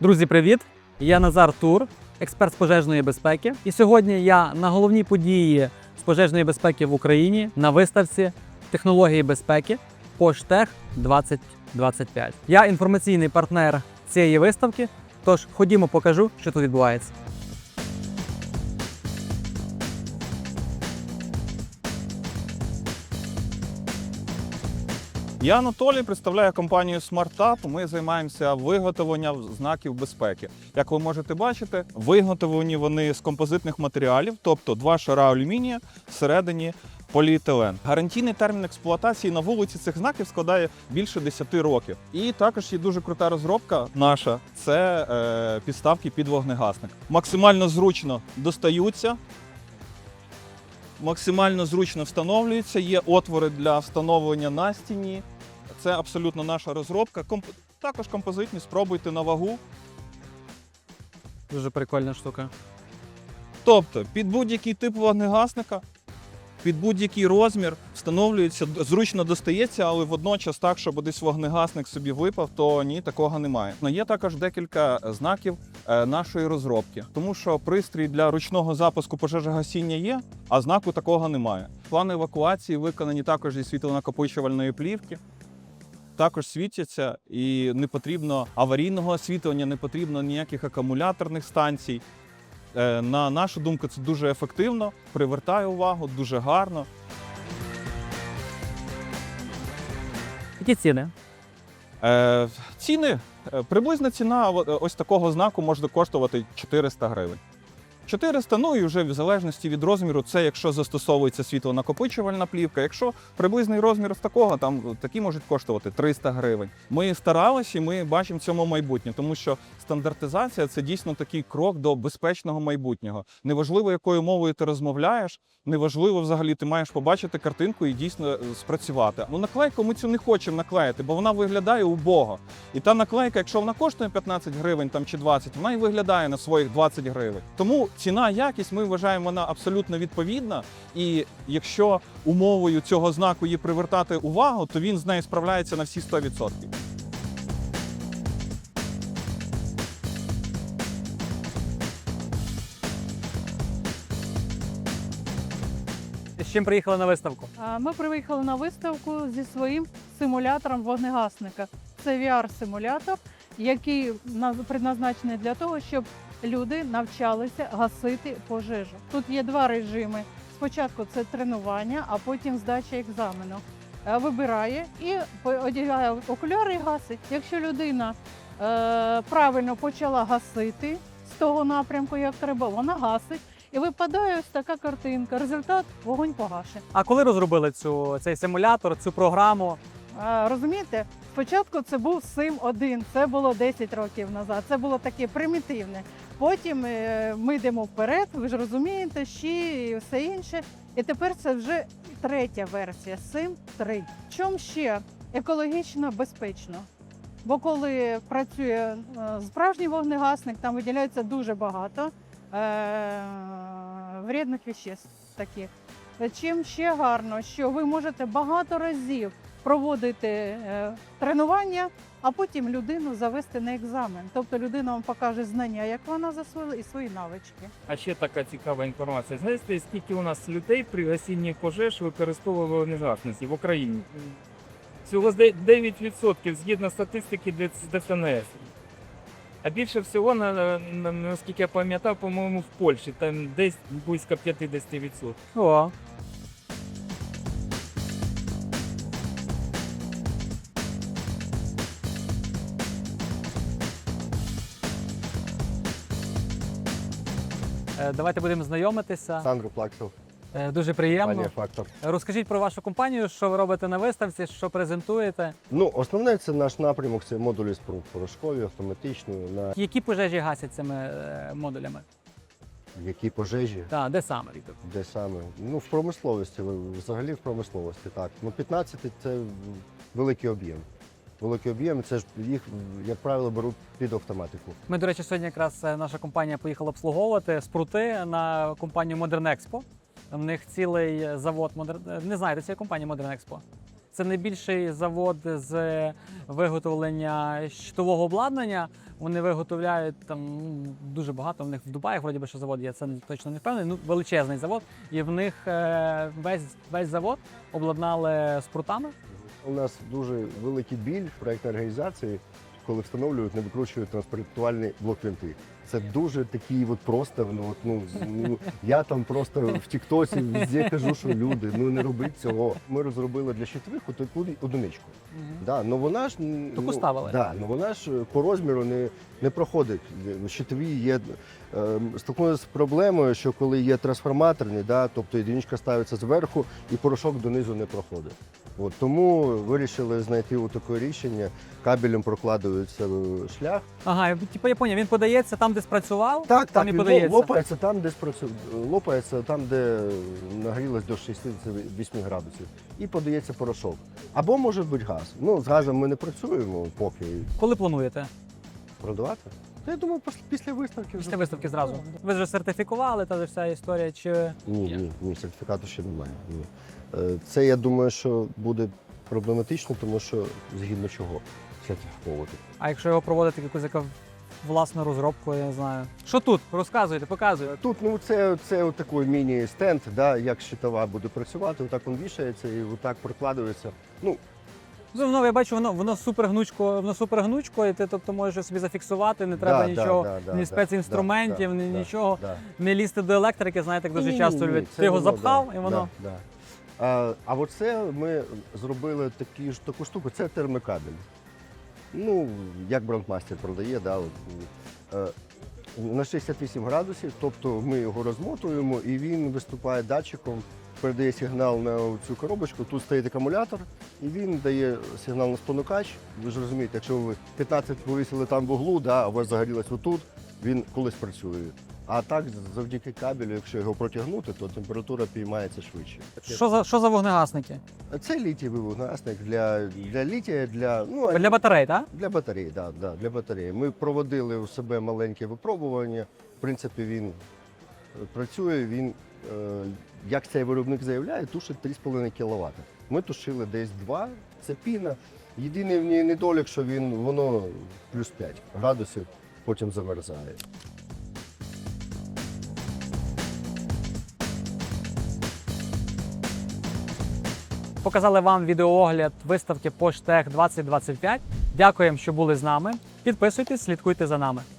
Друзі, привіт! Я Назар Тур, експерт з пожежної безпеки. І сьогодні я на головній події з пожежної безпеки в Україні на виставці технології безпеки Поштех 2025. Я інформаційний партнер цієї виставки. Тож ходімо, покажу, що тут відбувається. Я Анатолій представляю компанію SmartUp. Ми займаємося виготовленням знаків безпеки. Як ви можете бачити, виготовлені вони з композитних матеріалів, тобто два шара алюмінія всередині поліетилен. Гарантійний термін експлуатації на вулиці цих знаків складає більше 10 років. І також є дуже крута розробка наша це е, підставки під вогнегасник. Максимально зручно достаються. Максимально зручно встановлюються. Є отвори для встановлення на стіні. Це абсолютно наша розробка. Комп... Також композитні, спробуйте на вагу. Дуже прикольна штука. Тобто під будь-який тип вогнегасника, під будь-який розмір встановлюється, зручно достається, але водночас так, щоб десь вогнегасник собі випав, то ні, такого немає. Но є також декілька знаків е, нашої розробки, тому що пристрій для ручного запуску пожежогасіння є, а знаку такого немає. Плани евакуації виконані також зі світлонакопичувальної плівки. Також світяться і не потрібно аварійного освітлення, не потрібно ніяких акумуляторних станцій. Е, На нашу думку, це дуже ефективно, привертає увагу, дуже гарно. Які ціни? Е, Ціни е, приблизна ціна ось такого знаку може коштувати 400 гривень. 400, ну і вже в залежності від розміру, це якщо застосовується світлонакопичувальна плівка. Якщо приблизний розмір з такого, там такі можуть коштувати 300 гривень. Ми старалися і ми бачимо в цьому майбутнє, тому що стандартизація це дійсно такий крок до безпечного майбутнього. Неважливо, якою мовою ти розмовляєш, неважливо взагалі, ти маєш побачити картинку і дійсно е, спрацювати. Ну наклейку ми цю не хочемо наклеїти, бо вона виглядає убого. І та наклейка, якщо вона коштує 15 гривень там чи 20, вона і виглядає на своїх 20 гривень. Тому ціна, якість, ми вважаємо, вона абсолютно відповідна. І якщо умовою цього знаку є привертати увагу, то він з нею справляється на всі 100%. Чим приїхали на виставку? Ми приїхали на виставку зі своїм симулятором вогнегасника. Це VR-симулятор, який на- предназначений для того, щоб люди навчалися гасити пожежу. Тут є два режими. Спочатку це тренування, а потім здача екзамену. Е, Вибирає і одягає окуляри і гасить. Якщо людина е, правильно почала гасити з того напрямку, як треба, вона гасить. І випадає ось така картинка. Результат вогонь погашен. А коли розробили цю, цей симулятор, цю програму? А, розумієте, спочатку це був сим 1 це було 10 років назад. Це було таке примітивне. Потім е, ми йдемо вперед, ви ж розумієте, ще і все інше. І тепер це вже третя версія сим 3 Чому ще екологічно безпечно? Бо коли працює е, справжній вогнегасник, там виділяється дуже багато вредних веществ таких. Чим ще гарно, що ви можете багато разів проводити е, тренування, а потім людину завести на екзамен. Тобто людина вам покаже знання, як вона засвоїла, і свої навички. А ще така цікава інформація. Знаєте, скільки у нас людей при гасінні пожеж використовували вогнегасниці в Україні? Всього з де- 9% згідно статистики ДСНС. А більше всього, на, на, наскільки я пам'ятав, по-моєму, в Польщі, там десь близько 50%. О, Е, Давайте будемо знайомитися. Сандру Плаксов, Дуже приємно. Фактор. Розкажіть про вашу компанію, що ви робите на виставці, що презентуєте, Ну, основне це наш напрямок, це модулі споруд порошкові, автоматичні, на які пожежі гасять цими е, модулями? які пожежі, Так, де саме Віктор? де саме. Ну, в промисловості, взагалі в промисловості, так. Ну, 15 це великий об'єм. Великий об'єм, це ж їх, як правило, беруть під автоматику. Ми, до речі, сьогодні якраз е, наша компанія поїхала обслуговувати спрути на компанію Modern Expo. В них цілий завод Не знаєте цієї компанії Modern Expo? Це найбільший завод з виготовлення щитового обладнання. Вони виготовляють там ну, дуже багато. В них в Дубаї вроді би, що завод є. Це точно не впевнений. Ну величезний завод. І в них е, весь весь завод обладнали спрутами. У нас дуже великий біль в проєктній організації, коли встановлюють, не викручують транспортувальний блок винти. Це дуже такий от просто. Ну, от, ну, ну, я там просто в Тіктосі везде кажу, що люди, ну не робіть цього. Ми розробили для щитових таку одиничку. Да, ну вона ж Таку ну, ставили? Да, ну вона ж по розміру не, не проходить. Щитові є е, стикнулися з проблемою, що коли є трансформаторні, да, тобто одиничка ставиться зверху і порошок донизу не проходить. От, тому вирішили знайти таке рішення. Кабелем прокладується е, шлях. Ага, типу я поняв, він подається там, де спрацював, Так, там так, і подається. лопається там, де спрацю... лопається там, де нагрілось до 68 градусів, і подається порошок. Або може бути газ. Ну, з газом ми не працюємо поки Коли плануєте? продавати. Та я думаю, пос- після виставки вже. Після виставки зразу. Ви вже сертифікували та вся історія, чи Ні, ні, ні, сертифікату ще немає. Ні. Е, Це я думаю, що буде проблематично, тому що згідно чого сертифіковувати. а якщо його проводити якусь яка власну розробку, я не знаю. Що тут? Розказуйте, показуйте. Тут ну це, це такий міні-стенд, да, як щитова буде працювати, отак він вішається і отак прокладується. Ну, Ну, воно, я бачу, воно, воно супер гнучко, воно супер гнучко, і ти тобто можеш собі зафіксувати, не треба да, нічого, да, да, ні да, спецінструментів, да, ні да, нічого. Да. Не лізти до електрики, знаєте, як дуже Ні, часто ні, люблять. Ти його воно, запхав, да, і воно. Да, да. А, а оце ми зробили такі ж таку штуку, це термокабель. Ну, як брандмастер продає, да, от, е, на 68 градусів, тобто ми його розмотуємо і він виступає датчиком, передає сигнал на цю коробочку. Тут стоїть акумулятор, і він дає сигнал на спонукач. Ви ж розумієте, якщо ви 15 повісили там в углу, да, а у вас загорілось отут, він колись працює. А так, завдяки кабелю, якщо його протягнути, то температура піймається швидше. Що за що за вогнегасники? Це літієвий вогнегасник для, для літія, для, ну, Для батарей, так? для батареї, да, да, для батареї. Ми проводили у себе маленьке випробування. В принципі, він е, працює, він, е, як цей виробник заявляє, тушить 3,5 кВт. Ми тушили десь 2, це піна. Єдиний в ній недолік, що він, воно плюс 5 градусів, потім замерзає. Показали вам відеоогляд виставки Поштех 2025. Дякуємо, що були з нами. Підписуйтесь, слідкуйте за нами.